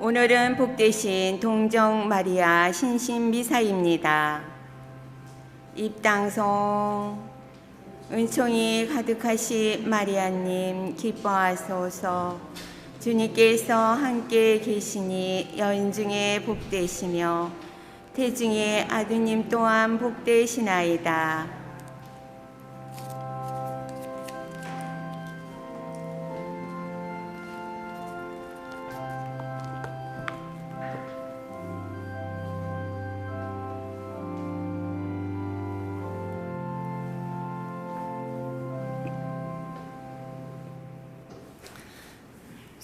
오늘은 복되신 동정 마리아 신신 미사입니다. 입당송 은총이 가득하신 마리아님 기뻐하소서 주님께서 함께 계시니 여인 중에 복되시며 태중에 아드님 또한 복되시나이다.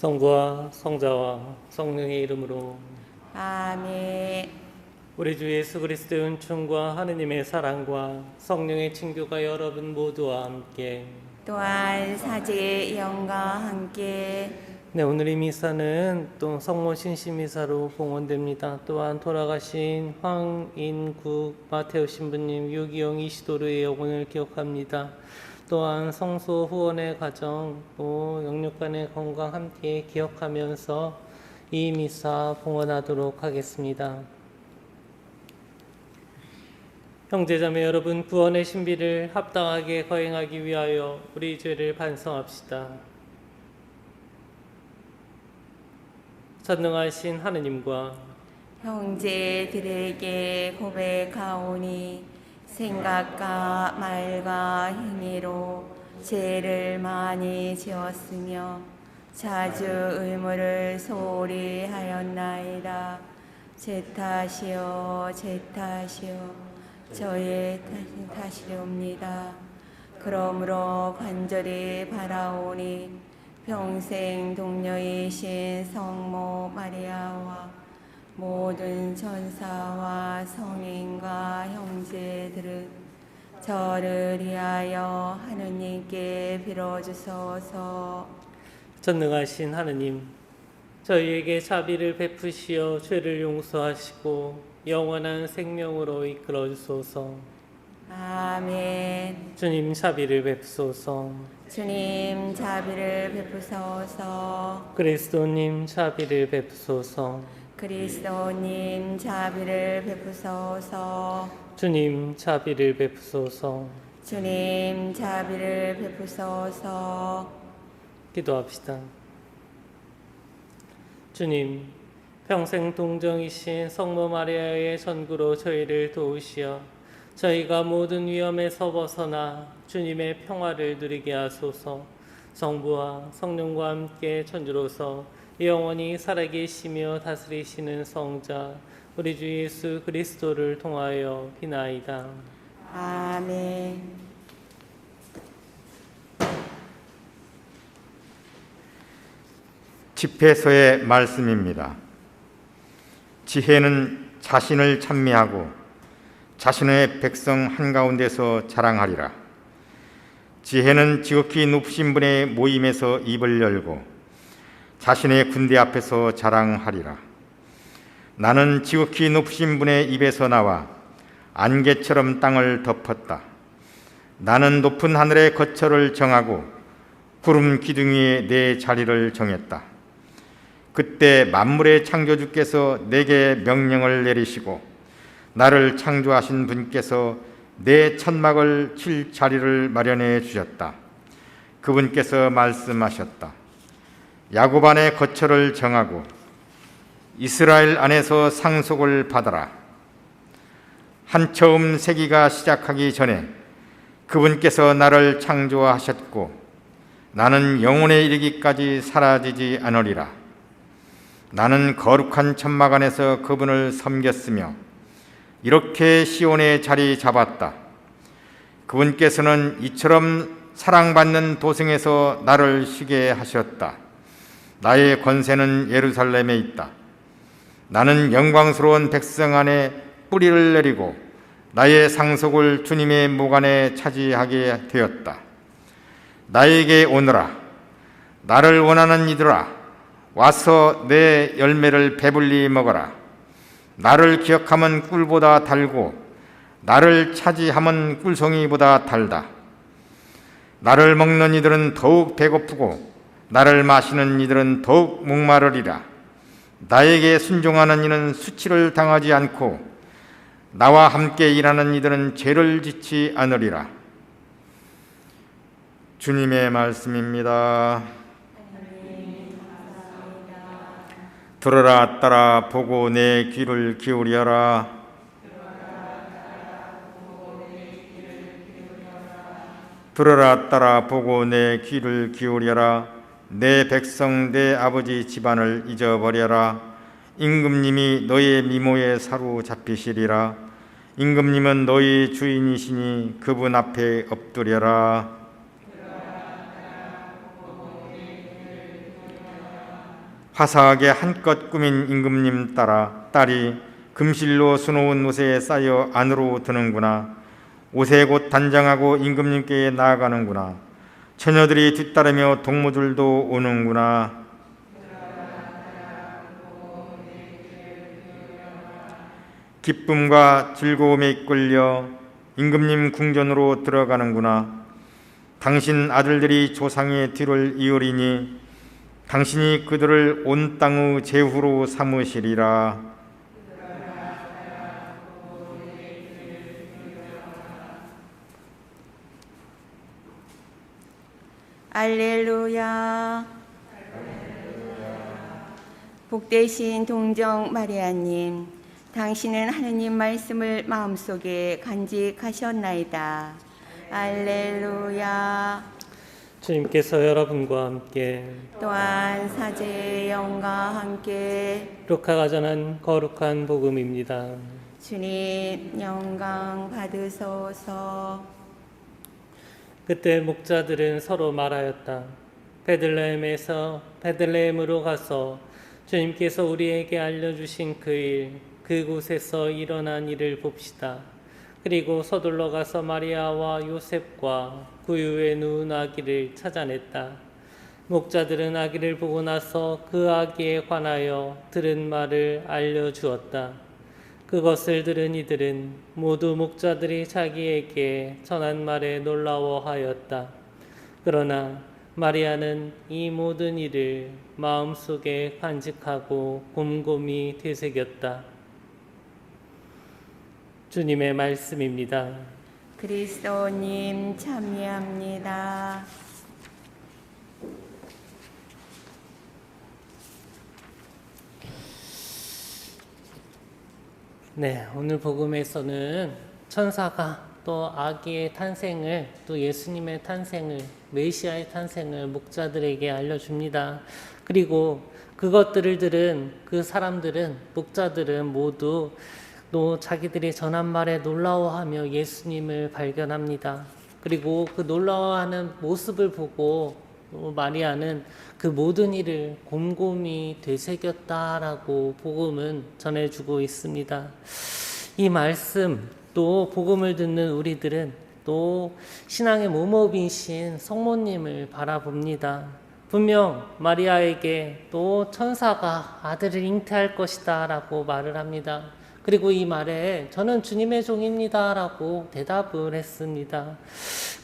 성부와 성자와 성령의 이름으로 아멘. 우리 주 예수 그리스도의 은총과 하느님의 사랑과 성령의 친교가 여러분 모두와 함께 또한 사제의 영과 함께 네 오늘 이 미사는 또 성모 신신 미사로 봉헌됩니다. 또한 돌아가신 황인국 마테오 신부님 유기용 이시도르의 영혼을 기억합니다. 또한 성소 후원의 가정 또 영육 간의 건강 함께 기억하면서 이 미사 봉헌하도록 하겠습니다. 형제자매 여러분 구원의 신비를 합당하게 거행하기 위하여 우리 죄를 반성합시다. 전능하신 하느님과 형제들에게 고백하오니 생각과 말과 행위로 죄를 많이 지었으며 자주 의무를 소홀히 하였나이다. 제 탓이요 제 탓이요 저의 탓- 탓이옵니다. 그러므로 간절히 바라오니 평생 동료이신 성모 마리아와 모든 천사와 성인과 형제들은 저를 위하여 하느님께 빌어주소서. 전능하신 하느님 저희에게 자비를 베푸시어 죄를 용서하시고 영원한 생명으로 이끌어 주소서 아멘. 주님 자비를 베푸소서 주님 자비를 베푸소서. 그리스도님 자비를 베푸소서 그리스도님 자비를 베푸소서. 주님 자비를 베푸소서 주님 자비를 베푸소서. 기도합시다 주님 평생 동정이신 성모 마리아의 전구로 저희를 도우시어 저희가 모든 위험에서 벗어나 주님의 평화를 누리게 하소서 성부와 성령과 함께 천주로서 영원히 살아계시며 다스리시는 성자 우리 주 예수 그리스도를 통하여 비나이다. 아멘. 집회서의 말씀입니다. 지혜는 자신을 찬미하고 자신의 백성 한가운데서 자랑하리라. 지혜는 지극히 높으신 분의 모임에서 입을 열고 자신의 군대 앞에서 자랑하리라. 나는 지극히 높으신 분의 입에서 나와 안개처럼 땅을 덮었다. 나는 높은 하늘의 거처를 정하고 구름 기둥 위에 내 자리를 정했다. 그때 만물의 창조주께서 내게 명령을 내리시고 나를 창조하신 분께서 내 천막을 칠 자리를 마련해 주셨다. 그분께서 말씀하셨다. 야곱 안에 거처를 정하고 이스라엘 안에서 상속을 받아라. 한 처음 세기가 시작하기 전에 그분께서 나를 창조하셨고 나는 영혼에 이르기까지 사라지지 않으리라. 나는 거룩한 천막 안에서 그분을 섬겼으며 이렇게 시온에 자리 잡았다. 그분께서는 이처럼 사랑받는 도성에서 나를 쉬게 하셨다. 나의 권세는 예루살렘에 있다. 나는 영광스러운 백성 안에 뿌리를 내리고 나의 상속을 주님의 목 안에 차지하게 되었다. 나에게 오너라. 나를 원하는 이들아. 와서 내 열매를 배불리 먹어라. 나를 기억하면 꿀보다 달고 나를 차지하면 꿀송이보다 달다. 나를 먹는 이들은 더욱 배고프고 나를 마시는 이들은 더욱 목마르리라. 나에게 순종하는 이는 수치를 당하지 않고 나와 함께 일하는 이들은 죄를 짓지 않으리라. 주님의 말씀입니다. 들어라 따라 보고 내 귀를 기울여라. 들어라 따라 보고 내 귀를 기울여라. 내 백성 내 아버지 집안을 잊어버려라. 임금님이 너의 미모에 사로잡히시리라. 임금님은 너희 주인이시니 그분 앞에 엎드려라. 화사하게 한껏 꾸민 임금님 따라 딸이 금실로 수놓은 옷에 쌓여 안으로 드는구나. 옷에 곧 단장하고 임금님께 나아가는구나. 처녀들이 뒤따르며 동무들도 오는구나. 기쁨과 즐거움에 이끌려 임금님 궁전으로 들어가는구나. 당신 아들들이 조상의 뒤를 이으리니 당신이 그들을 온 땅의 제후로 삼으시리라. 알렐루야. 복되신 동정 마리아님, 당신은 하느님 말씀을 마음속에 간직하셨나이다. 알렐루야. 주님께서 여러분과 함께 또한 사제의 영과 함께 루카가 전한 거룩한 복음입니다. 주님 영광 받으소서. 그때 목자들은 서로 말하였다. 베들레헴에서 베들레헴으로 가서 주님께서 우리에게 알려주신 그 일, 그곳에서 일어난 일을 봅시다. 그리고 서둘러 가서 마리아와 요셉과 구유에 누운 아기를 찾아냈다. 목자들은 아기를 보고 나서 그 아기에 관하여 들은 말을 알려주었다. 그것을 들은 이들은 모두 목자들이 자기에게 전한 말에 놀라워하였다. 그러나 마리아는 이 모든 일을 마음속에 간직하고 곰곰이 되새겼다. 주님의 말씀입니다. 그리스도님 참여합니다. 네, 오늘 복음에서는 천사가 또 아기의 탄생을 또 예수님의 탄생을 메시아의 탄생을 목자들에게 알려줍니다. 그리고 그것들을 들은 그 사람들은 목자들은 모두 또 자기들이 전한 말에 놀라워하며 예수님을 발견합니다. 그리고 그 놀라워하는 모습을 보고 또 마리아는 그 모든 일을 곰곰이 되새겼다라고 복음은 전해주고 있습니다. 이 말씀 또 복음을 듣는 우리들은 또 신앙의 모모이신 성모님을 바라봅니다. 분명 마리아에게 또 천사가 아들을 잉태할 것이다라고 말을 합니다. 그리고 이 말에 저는 주님의 종입니다라고 대답을 했습니다.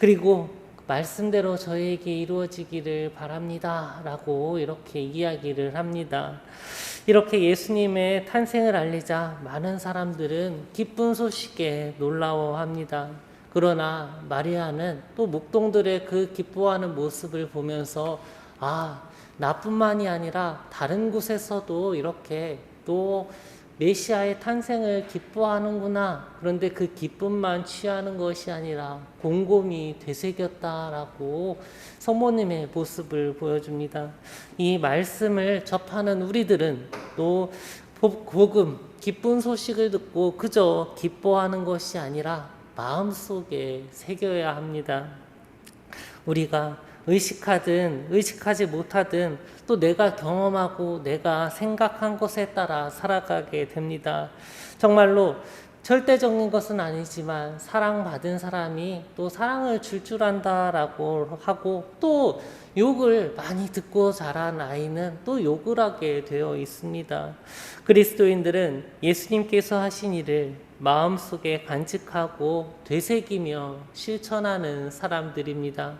그리고 말씀대로 저에게 이루어지기를 바랍니다. 라고 이렇게 이야기를 합니다. 이렇게 예수님의 탄생을 알리자 많은 사람들은 기쁜 소식에 놀라워합니다. 그러나 마리아는 또 목동들의 그 기뻐하는 모습을 보면서 아, 나뿐만이 아니라 다른 곳에서도 이렇게 또 메시아의 탄생을 기뻐하는구나. 그런데 그 기쁨만 취하는 것이 아니라 곰곰이 되새겼다라고 성모님의 모습을 보여줍니다. 이 말씀을 접하는 우리들은 또 복음, 기쁜 소식을 듣고 그저 기뻐하는 것이 아니라 마음속에 새겨야 합니다. 우리가 의식하든 의식하지 못하든 또 내가 경험하고 내가 생각한 것에 따라 살아가게 됩니다. 정말로 절대적인 것은 아니지만 사랑받은 사람이 또 사랑을 줄 줄 안다라고 하고 또 욕을 많이 듣고 자란 아이는 또 욕을 하게 되어 있습니다. 그리스도인들은 예수님께서 하신 일을 마음속에 간직하고 되새기며 실천하는 사람들입니다.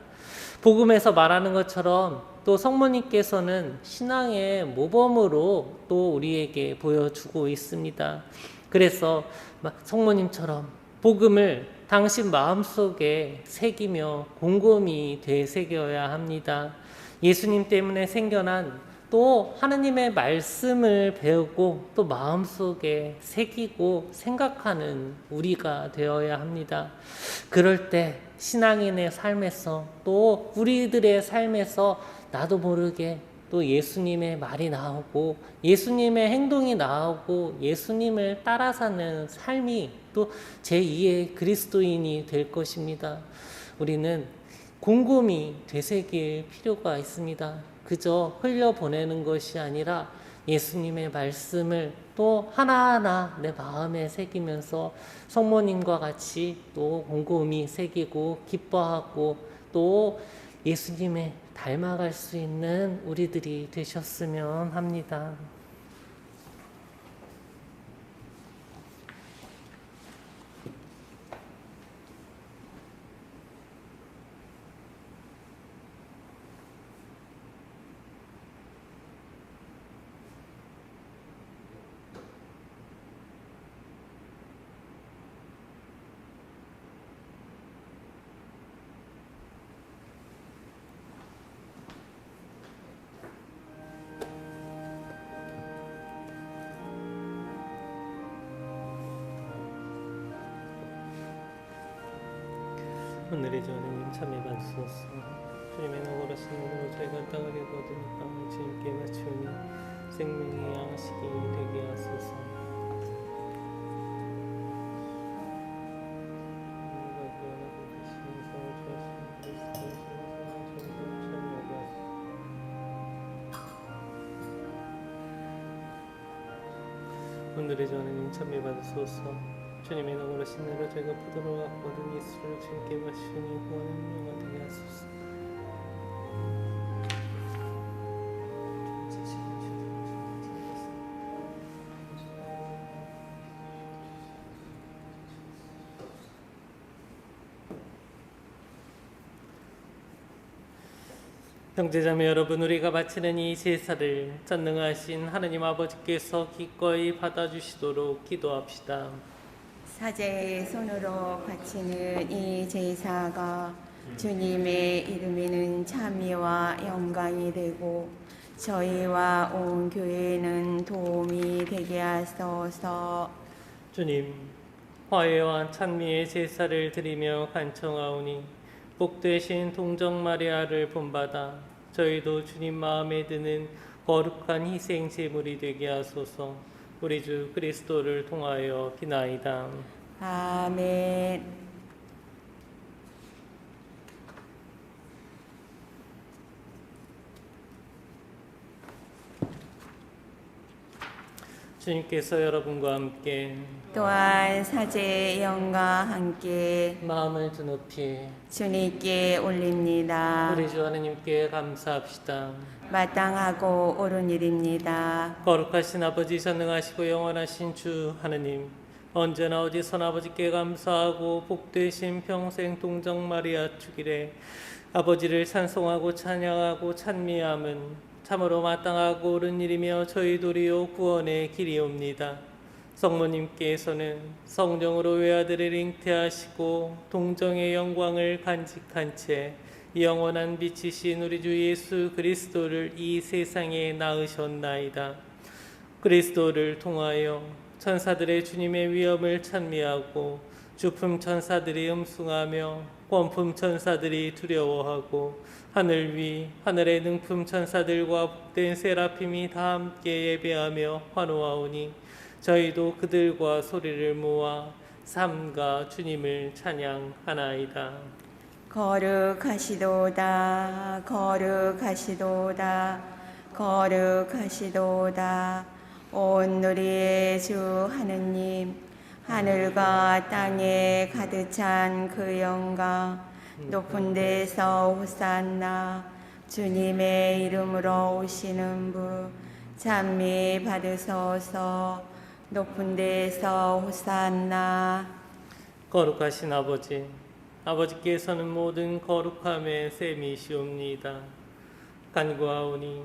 복음에서 말하는 것처럼 또 성모님께서는 신앙의 모범으로 또 우리에게 보여주고 있습니다. 그래서 막 성모님처럼 복음을 당신 마음속에 새기며 곰곰이 되새겨야 합니다. 예수님 때문에 생겨난 또 하나님의 말씀을 배우고 또 마음속에 새기고 생각하는 우리가 되어야 합니다. 그럴 때 신앙인의 삶에서 또 우리들의 삶에서 나도 모르게 또 예수님의 말이 나오고 예수님의 행동이 나오고 예수님을 따라 사는 삶이 또 제2의 그리스도인이 될 것입니다. 우리는 곰곰이 되새길 필요가 있습니다. 그저 흘려보내는 것이 아니라 예수님의 말씀을 또 하나하나 내 마음에 새기면서 성모님과 같이 또 곰곰이 새기고 기뻐하고 또 예수님의 닮아갈 수 있는 우리들이 되셨으면 합니다. 오늘의 저는 참여 받으소서 주님의 눈으로 저희가 땅을 거두니까 주님께 맞추니 생명의 양식이 되게 하소서. 오늘의 저는 참여 받으소서 주님의 너그러 신으로 저희가 포도로 갖거든 예수를 주님께 마시니 구원의 명가 되게 하소서 형제자매 여러분 우리가 바치는 이 제사를 전능하신 하나님 아버지께서 기꺼이 받아주시도록 기도합시다. 사제의 손으로 바치는 이 제사가 주님의 이름에는 참미와 영광이 되고 저희와 온 교회는 도움이 되게 하소서. 주님, 화해와 찬미의 제사를 드리며 간청하오니 복되신 동정 마리아를 본받아 저희도 주님 마음에 드는 거룩한 희생 제물이 되게 하소서. 우리 주 그리스도를 통하여 기나이다. 아멘. 주님께서 여러분과 함께 또한 사제의 영과 함께 마음을 드높이 주님께 올립니다. 우리 주 하나님께 감사합시다. 마땅하고 옳은 일입니다. 거룩하신 아버지 전능하시고 영원하신 주 하느님 언제나 어디서나 아버지께 감사하고 복되신 평생 동정 마리아 축일에 아버지를 찬송하고 찬양하고 찬미함은 참으로 마땅하고 옳은 일이며 저희 도리요 구원의 길이옵니다. 성모님께서는 성령으로 외아들을 잉태하시고 동정의 영광을 간직한 채 영원한 빛이신 우리 주 예수 그리스도를 이 세상에 낳으셨나이다. 그리스도를 통하여 천사들의 주님의 위엄을 찬미하고 주품 천사들이 음숭하며 권품 천사들이 두려워하고 하늘 위 하늘의 능품 천사들과 복된 세라핌이 다 함께 예배하며 환호하오니 저희도 그들과 소리를 모아 삼가 주님을 찬양하나이다. 거룩하시도다 거룩하시도다 거룩하시도다 온 누리의 주 하느님 하늘과 땅에 가득 찬 그 영광 높은 데서 호산나 주님의 이름으로 오시는 분 찬미 받으소서 높은 데서 호산나 거룩하신 아버지, 아버지께서는 모든 거룩함의 셈이시옵니다. 간구하오니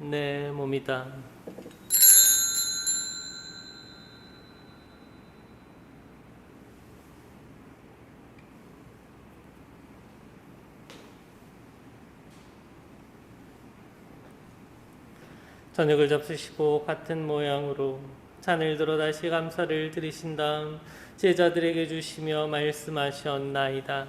내 몸이다. 저녁을 잡수시고 같은 모양으로 잔을 들어 다시 감사를 드리신 다음 제자들에게 주시며 말씀하셨나이다.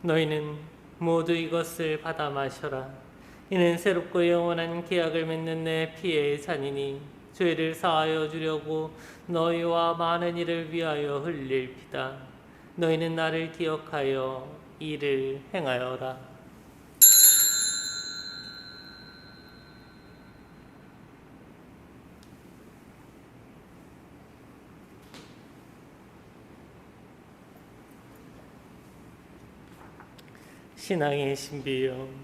너희는 모두 이것을 받아 마셔라. 이는 새롭고 영원한 계약을 맺는 내 피의 잔이니 죄를 사하여 주려고 너희와 많은 이를 위하여 흘릴 피다. 너희는 나를 기억하여 이를 행하여라. 신앙의 신비요.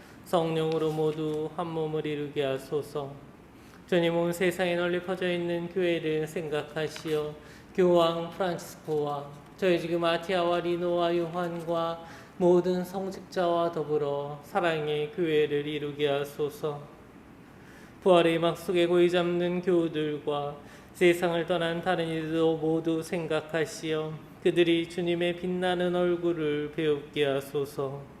성령으로 모두 한 몸을 이루게 하소서. 주님 온 세상에 널리 퍼져 있는 교회를 생각하시어 교황 프란치스코와 저희 지금 아티아와 리노와 요한과 모든 성직자와 더불어 사랑의 교회를 이루게 하소서. 부활의 막 속에 고이 잡는 교우들과 세상을 떠난 다른 이들도 모두 생각하시어 그들이 주님의 빛나는 얼굴을 배우게 하소서.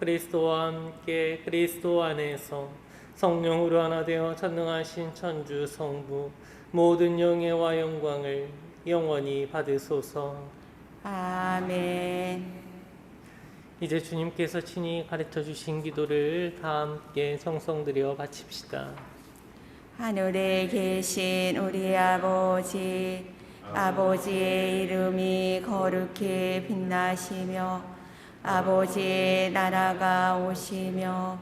그리스도와 함께 그리스도 안에서 성령으로 하나 되어 전능하신 천주 성부 모든 영예와 영광을 영원히 받으소서. 아멘. 이제 주님께서 친히 가르쳐 주신 기도를 다 함께 정성들여 바칩시다. 하늘에 계신 우리 아버지, 아버지의 이름이 거룩히 빛나시며, 아버지의 나라가 오시며,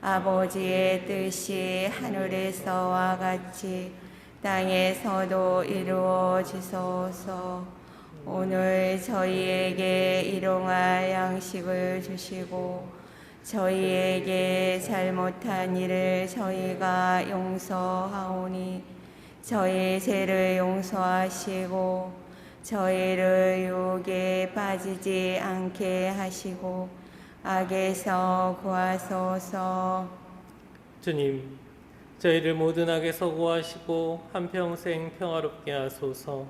아버지의 뜻이 하늘에서와 같이 땅에서도 이루어지소서. 오늘 저희에게 일용할 양식을 주시고, 저희에게 잘못한 일을 저희가 용서하오니 저희 죄를 용서하시고 저희를 유혹에 빠지지 않게 하시고 악에서 구하소서 주님, 저희를 모든 악에서 구하시고 한평생 평화롭게 하소서.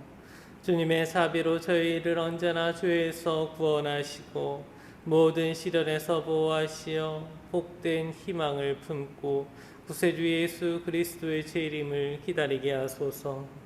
주님의 자비로 저희를 언제나 죄에서 구원하시고 모든 시련에서 보호하시어 복된 희망을 품고 구세주 예수 그리스도의 재림을 기다리게 하소서.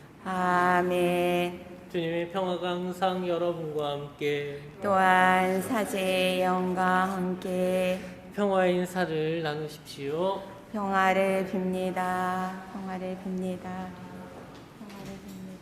아멘. 주님의 평화가 항상 여러분과 함께 또한 사제의 영과 함께 평화의 인사를 나누십시오. 평화를 빕니다. 평화를 빕니다. 평화를 빕니다. 평화를 빕니다.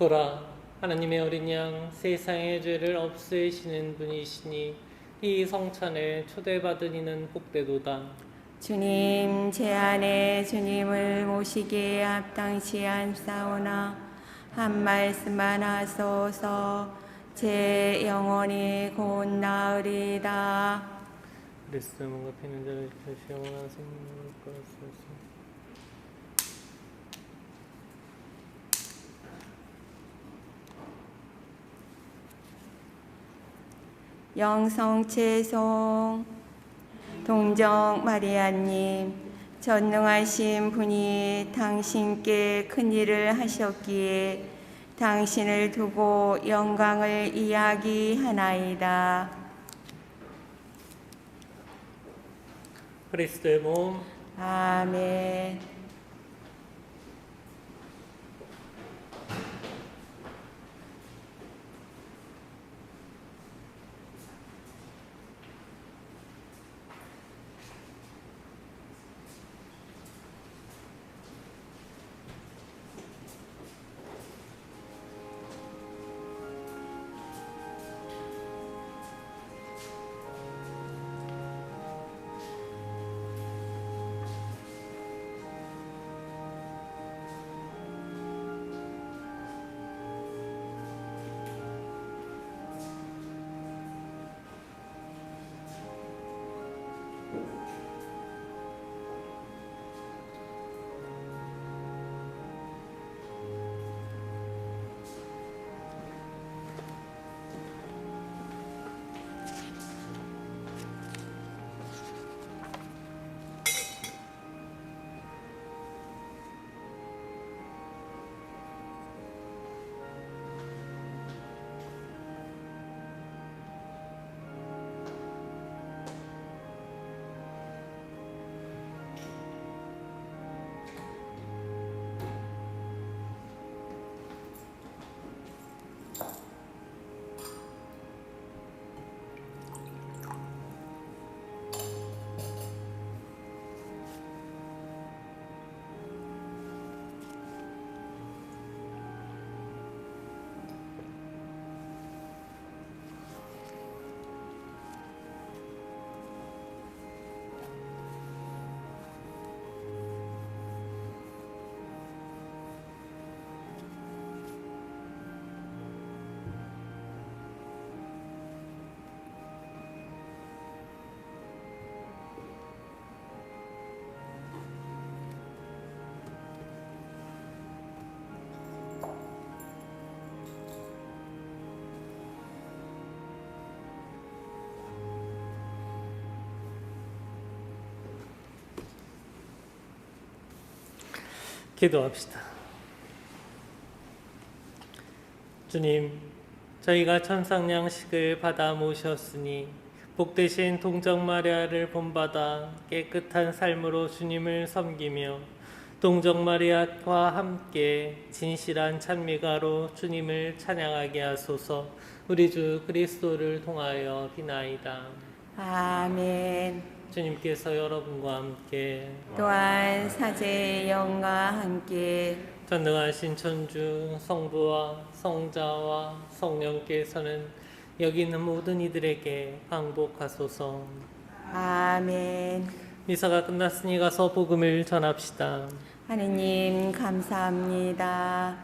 보라 하나님의 어린 양 세상의 죄를 없애시는 분이시니 이 성찬에 초대받은 이는 복되도다. 주님 제 안에 주님을 모시기에 합당치 않사오나 한 말씀만 하소서 제 영혼이 곧 나으리다 그리스도 뭔가 피는 자를 다시 영원한 생명을 걸었소서. 영성채송 동정 마리아님 전능하신 분이 당신께 큰 일을 하셨기에 당신을 두고 영광을 이야기하나이다. 그리스도의 몸 아멘. 기도합시다. 주님, 저희가 천상양식을 받아 모셨으니 복되신 동정 마리아를 본받아 깨끗한 삶으로 주님을 섬기며 동정 마리아와 함께 진실한 찬미가로 주님을 찬양하게 하소서. 우리 주 그리스도를 통하여 비나이다. 아멘. 주님께서 여러분과 함께 또한 사제의 영과 함께 전능하신 천주 성부와 성자와 성령께서는 여기 있는 모든 이들에게 항복하소서. 아멘. 미사가 끝났으니 가서 복음을 전합시다. 하느님 감사합니다.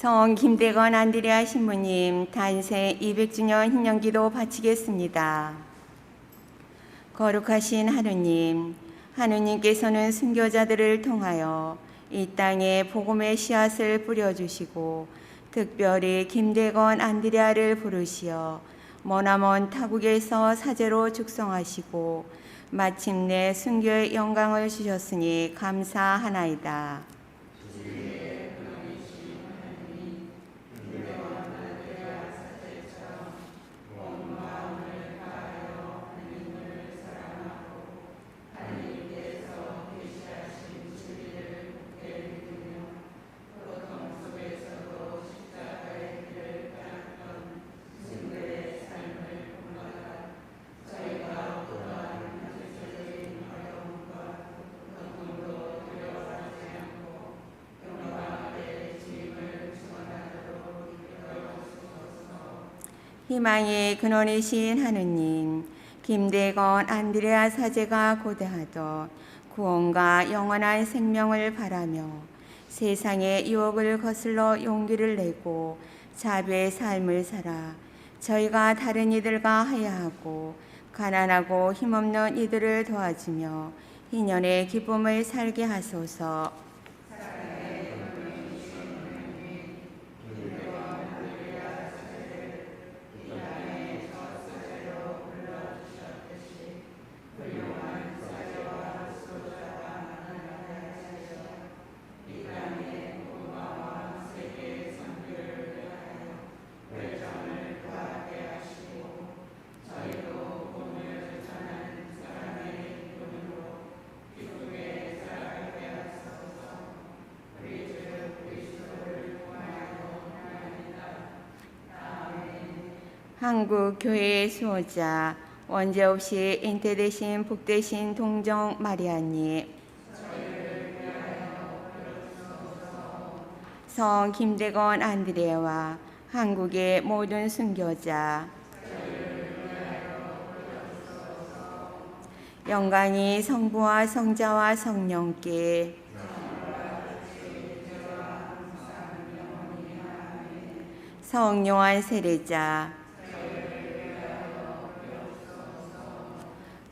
성 김대건 안드레아 신부님 탄생 200주년 희년기도 바치겠습니다. 거룩하신 하느님, 하느님께서는 순교자들을 통하여 이 땅에 복음의 씨앗을 뿌려주시고 특별히 김대건 안드레아를 부르시어 머나먼 타국에서 사제로 축성하시고 마침내 순교의 영광을 주셨으니 감사하나이다. 희망의 근원이신 하느님, 김대건 안드레아 사제가 고대하던 구원과 영원한 생명을 바라며 세상의 유혹을 거슬러 용기를 내고 자비의 삶을 살아 저희가 다른 이들과 하야하고 가난하고 힘없는 이들을 도와주며 희년의 기쁨을 살게 하소서. 한국 교회의 수호자 원죄 없이 잉태되신 복되신 동정 마리아님. 성 김대건 안드레와 한국의 모든 순교자. 영광이 성부와 성자와 성령께 성요한 세례자